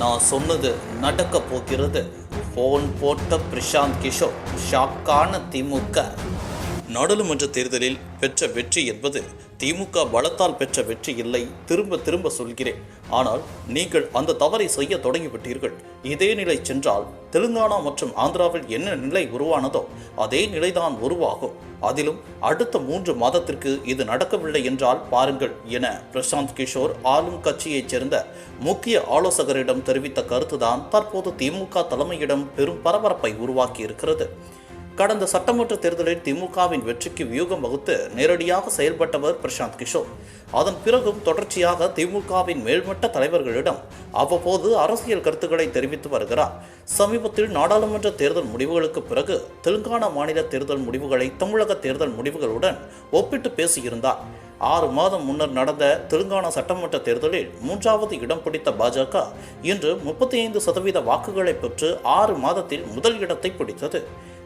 நான் சொன்னது நடக்க போகிறது. ஃபோன் போட்ட பிரசாந்த் கிஷோர் ஷாக்கான திமுக. நாடாளுமன்ற தேர்தலில் பெற்ற வெற்றி என்பது திமுக பலத்தால் பெற்ற வெற்றி இல்லை திரும்ப திரும்ப சொல்கிறேன். ஆனால் நீங்கள் அந்த தவறை செய்ய தொடங்கிவிட்டீர்கள். இதே நிலை சென்றால் தெலுங்கானா மற்றும் ஆந்திராவில் என்ன நிலை உருவானதோ அதே நிலைதான் உருவாகும். அதிலும் அடுத்த மூன்று மாதத்திற்கு இது நடக்கவில்லை என்றால் பாருங்கள் என பிரசாந்த் கிஷோர் ஆளும் கட்சியைச் சேர்ந்த முக்கிய ஆலோசகரிடம் தெரிவித்த கருத்துதான் தற்போது திமுக தலைமையிடம் பெரும் பரபரப்பை உருவாக்கி இருக்கிறது கடந்த சட்டமன்ற தேர்தலில் திமுகவின் வெற்றிக்கு வியூகம் வகுத்து நேரடியாக செயல்பட்டவர் பிரசாந்த் கிஷோர். அதன் பிறகும் தொடர்ச்சியாக திமுகவின் மேல்மட்ட தலைவர்களிடம் அவ்வப்போது அரசியல் கருத்துக்களை தெரிவித்து வருகிறார். சமீபத்தில் நாடாளுமன்ற தேர்தல் முடிவுகளுக்கு பிறகு தெலுங்கானா மாநில தேர்தல் முடிவுகளை தமிழக தேர்தல் முடிவுகளுடன் ஒப்பிட்டு பேசியிருந்தார். ஆறு மாதம் முன்னர் நடந்த தெலுங்கானா சட்டமன்ற தேர்தலில் மூன்றாவது இடம் பிடித்த பாஜக இன்று முப்பத்தி ஐந்து சதவீத வாக்குகளை பெற்று ஆறு மாதத்தில் முதல் இடத்தை பிடித்தது.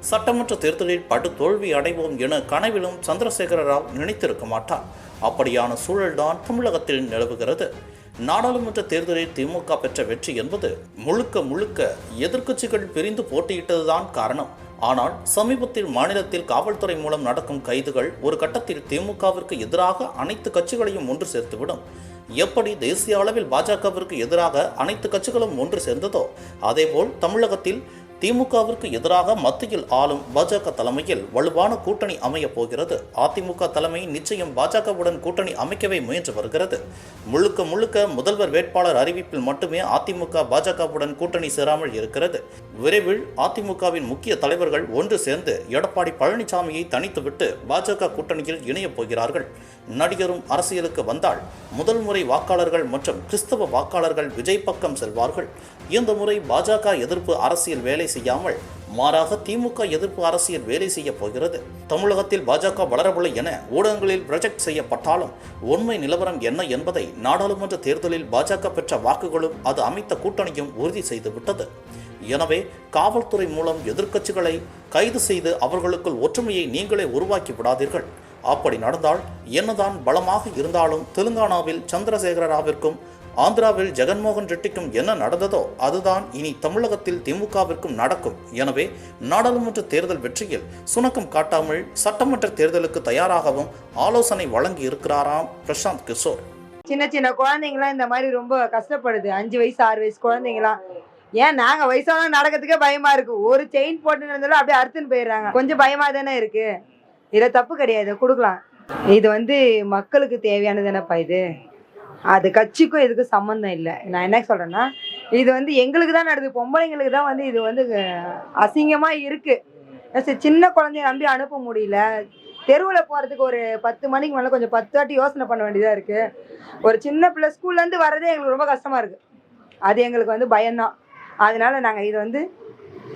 சட்டமன்ற தேர்தலில் படு தோல்வி அடைவோம் என கனவிலும் சந்திரசேகர ராவ் நினைத்திருக்க மாட்டார். அப்படியான சூழல்தான் தமிழகத்தில் நிலவுகிறது. நாடாளுமன்ற தேர்தலில் திமுக பெற்ற வெற்றி என்பது முழுக்க முழுக்க எதிர்க்கட்சிகள் பிரிந்து போட்டியிட்டதுதான் காரணம். ஆனால் சமீபத்தில் மாநிலத்தில் காவல்துறை மூலம் நடக்கும் கைதுகள் ஒரு கட்டத்தில் திமுகவிற்கு எதிராக அனைத்து கட்சிகளையும் ஒன்று சேர்த்துவிடும். எப்படி தேசிய அளவில் பாஜகவிற்கு எதிராக அனைத்து கட்சிகளும் ஒன்று சேர்ந்ததோ அதேபோல் தமிழகத்தில் திமுகவிற்கு எதிராக மத்தியில் ஆளும் பாஜக தலைமையில் வலுவான கூட்டணி அமையப் போகிறது. அதிமுக தலைமை நிச்சயம் பாஜகவுடன் கூட்டணி அமைக்கவே முயன்று வருகிறது. முழுக்க முழுக்க முதல்வர் வேட்பாளர் அறிவிப்பில் மட்டுமே அதிமுக பாஜகவுடன் கூட்டணி சேராமல் இருக்கிறது. விரைவில் அதிமுகவின் முக்கிய தலைவர்கள் ஒன்று சேர்ந்து எடப்பாடி பழனிசாமியை தனித்துவிட்டு பாஜக கூட்டணியில் இணையப் போகிறார்கள். நடிகரும் அரசியலுக்கு வந்தால் முதல் முறை வாக்காளர்கள் மற்றும் கிறிஸ்தவ வாக்காளர்கள் விஜய் பக்கம் செல்வார்கள். இந்த முறை பாஜக எதிர்ப்பு அரசியல் வேலை செய்யாமல் மாறாக திமுக எதிர்ப்பு அரசியல் வேலை செய்ய போகிறது. தமிழகத்தில் பாஜக வளரவில்லை என ஊடகங்களில் ப்ரொஜெக்ட் செய்யப்பட்டாலும் உண்மை நிலவரம் என்ன என்பதை நாடாளுமன்ற தேர்தலில் பாஜக பெற்ற வாக்குகளும் அது அமைத்த கூட்டணியும் உறுதி செய்துவிட்டது. எனவே காவல்துறை மூலம் எதிர்க்கட்சிகளை கைது செய்து அவர்களுக்குள் ஒற்றுமையை நீங்களே உருவாக்கி விடாதீர்கள். அப்படி நடந்தால் என்னதான் பலமாக இருந்தாலும் தெலுங்கானாவில் சந்திரசேகர ராவிற்கும் ஆந்திராவில் ஜெகன்மோகன் ரெட்டிக்கும் என்ன நடந்ததோ அதுதான் இனி தமிழகத்தில் திமுகவிற்கும் நடக்கும். எனவே நாடாளுமன்ற தேர்தல் வெற்றியில் சுணக்கம் காட்டாமல் சட்டமன்ற தேர்தலுக்கு தயாராகவும் ஆலோசனை வழங்கி இருக்கிறாராம் பிரசாந்த் கிஷோர். சின்ன சின்ன குழந்தைங்களாம் இந்த மாதிரி ரொம்ப கஷ்டப்படுது. அஞ்சு வயசு ஆறு வயசு குழந்தைங்களாம். ஏன் நாங்க வயசான நடக்கிறதுக்கே பயமா இருக்கு. ஒரு செயின் போட்டு நடந்தாலும் அப்படியே அறுத்துன்னு போயிடுறாங்க. கொஞ்சம் பயமா தானே இருக்கு. இதில் தப்பு கிடையாது கொடுக்கலாம். இது வந்து மக்களுக்கு தேவையானது என்னப்பா இது? அது கட்சிக்கும் இதுக்கு சம்மந்தம் இல்லை. நான் என்ன சொல்கிறேன்னா இது வந்து எங்களுக்கு தான் நடக்குது. பொம்பளைங்களுக்கு தான் வந்து இது வந்து அசிங்கமாக இருக்குது சரி, சின்ன குழந்தைய நம்பி அனுப்ப முடியல. தெருவில் போகிறதுக்கு ஒரு பத்து மணிக்கு மேலே கொஞ்சம் பத்து வாட்டி யோசனை பண்ண வேண்டியதாக இருக்குது ஒரு சின்ன பிள்ளை ஸ்கூல்லேருந்து வர்றதே எங்களுக்கு ரொம்ப கஷ்டமாக இருக்குது அது எங்களுக்கு வந்து பயம்தான். அதனால் நாங்கள் இது வந்து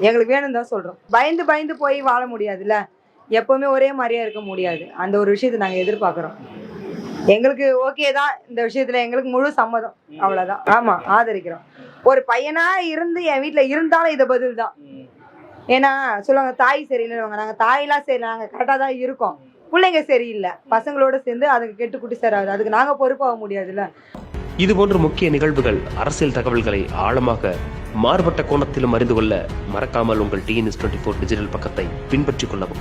எங்களுக்கு வேணும் தான் சொல்கிறோம் பயந்து பயந்து போய் வாழ முடியாதுல்ல? எப்போவுமே ஒரே மாதிரியா இருக்க முடியாது. அந்த ஒரு விஷயத்தை நாங்கள் எதிர்பார்க்குறோம். எங்களுக்கு ஓகே தான் இந்த விஷயத்தில். எங்களுக்கு முழு சம்மதம். அவ்வளோதான் ஆமாம் ஆதரிக்கிறோம். ஒரு பையனா இருந்து என் வீட்டில் இருந்தாலும் இதை பதில் தான். ஏன்னா சொல்லுவாங்க தாய் சரியில்லைன்னு நாங்கள் தாயெல்லாம் சரி நாங்கள் கரெக்டாக தான் இருக்கோம். பிள்ளைங்க சரியில்லை. பசங்களோட சேர்ந்து அதுக்கு கெட்டு குட்டி சேராது அதுக்கு நாங்கள் பொறுப்பாக முடியாதுல்ல. இதுபோன்ற முக்கிய நிகழ்வுகள் அரசியல் தகவல்களை ஆழமாக மாறுபட்ட கோணத்திலும் அறிந்து கொள்ள மறக்காமல் உங்கள் டிஎன்எஸ் டுவெண்ட்டி ஃபோர் டிஜிட்டல் பக்கத்தை பின்பற்றிக் கொள்ளவும்.